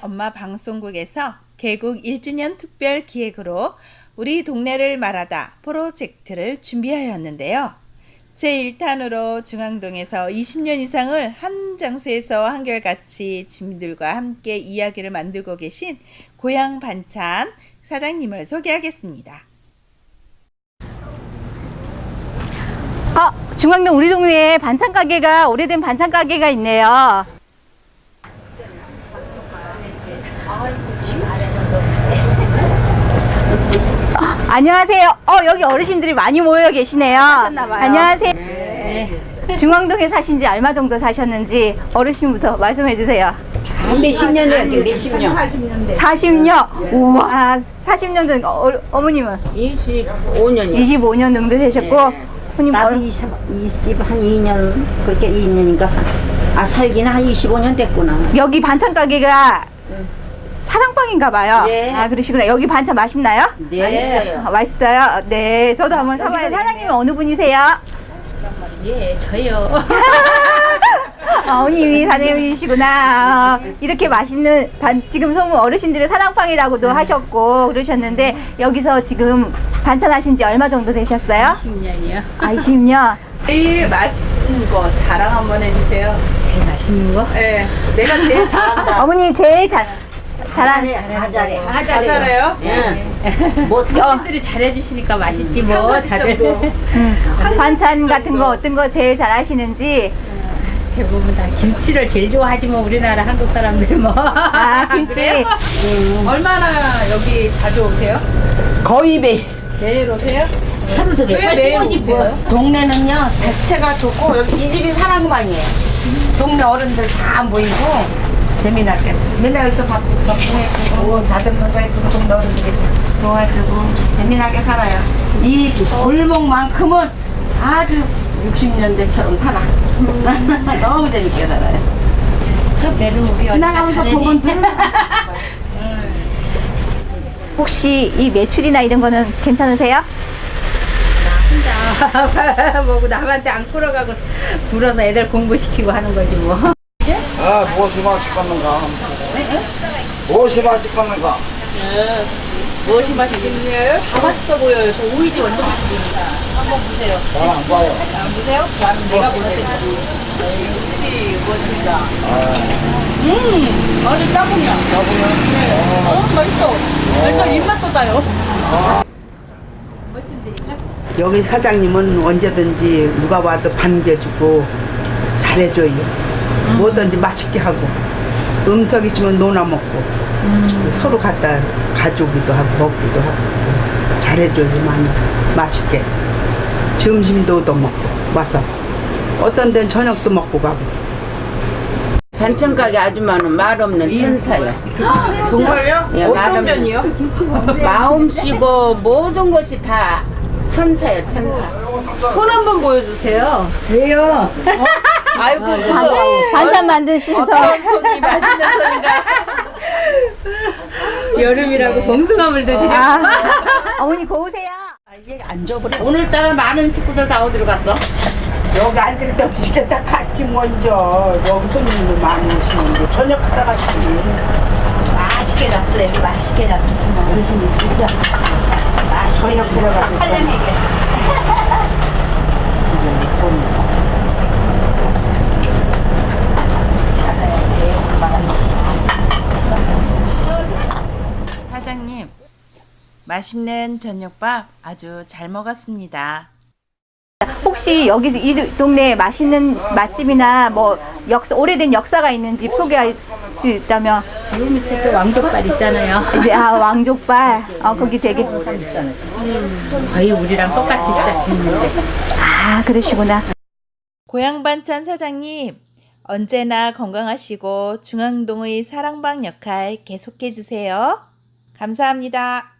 엄마 방송국에서 개국 1주년 특별 기획으로 우리 동네를 말하다 프로젝트를 준비하였는데요. 제1탄으로 중앙동에서 20년 이상을 한 장소에서 한결같이 주민들과 함께 이야기를 만들고 계신 고향 반찬 사장님을 소개하겠습니다. 아, 중앙동 우리 동네에 반찬 가게가 오래된 반찬 가게가 있네요. 안녕하세요. 어, 여기 어르신들이 많이 모여 계시네요. 안녕하세요. 중앙동에 사신 지 얼마 정도 사셨는지 어르신부터 말씀해 주세요. 몇십 년 됐지 몇십 년 40년? 우와, 40년 전 어, 어머님은 25년이요 25년 정도 되셨고, 손님 나도 얼- 20, 20, 한 2년 그렇게 2년인가 사, 아 살기는 한 25년 됐구나 여기 반찬 가게가 사랑방인가 봐요. 네. 아, 그러시구나. 여기 반찬 맛있나요? 네 아, 맛있어요? 네. 저도 한번 사봐요. 사장님은 어느 분이세요? 예, 저요. 아, 어머님이 사장님이시구나. 어, 이렇게 맛있는 반, 지금 소문 어르신들의 사랑방이라고도 하셨고 그러셨는데 여기서 지금 반찬 하신 지 얼마 정도 되셨어요? 10년이요. 아, 20년. 제일 맛있는 거 자랑 한번 해주세요. 제일 맛있는 거? 네, 내가 제일 잘한다. 어머니 제일 잘, 잘하는. 다 잘해 다다 잘해요? 뭐 어른들이 잘해주시니까 맛있지 한 뭐. 가지 다들 정도. 반찬 같은 거 어떤 거 제일 잘 하시는지. 대부분 다 김치를 제일 좋아하지 뭐 우리나라 한국 사람들 뭐. 아, 김치. 그래요? 얼마나 여기 자주 오세요? 거의 매 매일 오세요? 하루도 왜몇 매일 뭐. 오세요? 동네는요 자체가 좋고 여기 이 집이 사랑방이에요. 동네 어른들 다 모이고 재미나게 맨날 여기서 밥거 해주고 동네 어른들이 도와주고 재미나게 살아요. 이 골목만큼은 아주 60년대처럼 살아. 너무 재밌게 살아요. 내를 우리 지나가면서 보면 늘 혹시 이 매출이나 이런 거는 괜찮으세요? 혼자 뭐고 남한테 안 끌어가고 불어서 애들 공부시키고 하는 거지 뭐. 아, 무엇이 맛이 겠는가? 무엇이 맛이 겠는가? 무엇이 맛있겠냐요? 다 맛있어 보여요. 저 오이지 완전 맛있으니까. 한번 보세요. 나는 안 봐요. 안 보세요? 나는 내가 볼 때는 그렇지 무엇인가. 음, 아주 짜구냐. 짜구냐. 네. 어, 맛있어. 일단 입맛도 따요. 여기 사장님은 언제든지 누가 와도 반겨주고 잘해줘요. 뭐든지 맛있게 하고 음식 있으면 논아 먹고 서로 갖다 가져오기도 하고 먹기도 하고 잘해줘요 많이 맛있게 점심도 얻어 먹고 와서 어떤 데는 저녁도 먹고 가고 반찬 가게 아줌마는 말 없는 천사요 정말요? 예, 어떤 나름- 면이요? 마음씨고 모든 것이 다 천사요 천사 손 한번 보여주세요. 왜요? 아이고, 반, 반찬 만드셔서 어떤 손이 맛있는 손인가? 여름이라고 봉숭아물 드지. 아, 어머니 고우세요. 오늘따라 많은 식구들 다 어디로 갔어? 여기 앉을 데 없이 다 같이 먼저 여기 손님도 많이 오시는데 저녁 하러 갔지 맛있게 잡수래. 여기 맛있게 잡수시면 어르신이 드셔. 맛있게 들어가서. 사장님, 맛있는 저녁밥 아주 잘 먹었습니다. 혹시 여기 이 동네에 맛있는 맛집이나 뭐 역사, 오래된 역사가 있는 집 소개할 수 있다면 요 밑에 또 왕족발 있잖아요. 이제 아 왕족발 어 거기 되게 거의 우리랑 똑같이 시작했는데. 아 그러시구나. 고향 반찬 사장님, 언제나 건강하시고 중앙동의 사랑방 역할 계속해 주세요. 감사합니다.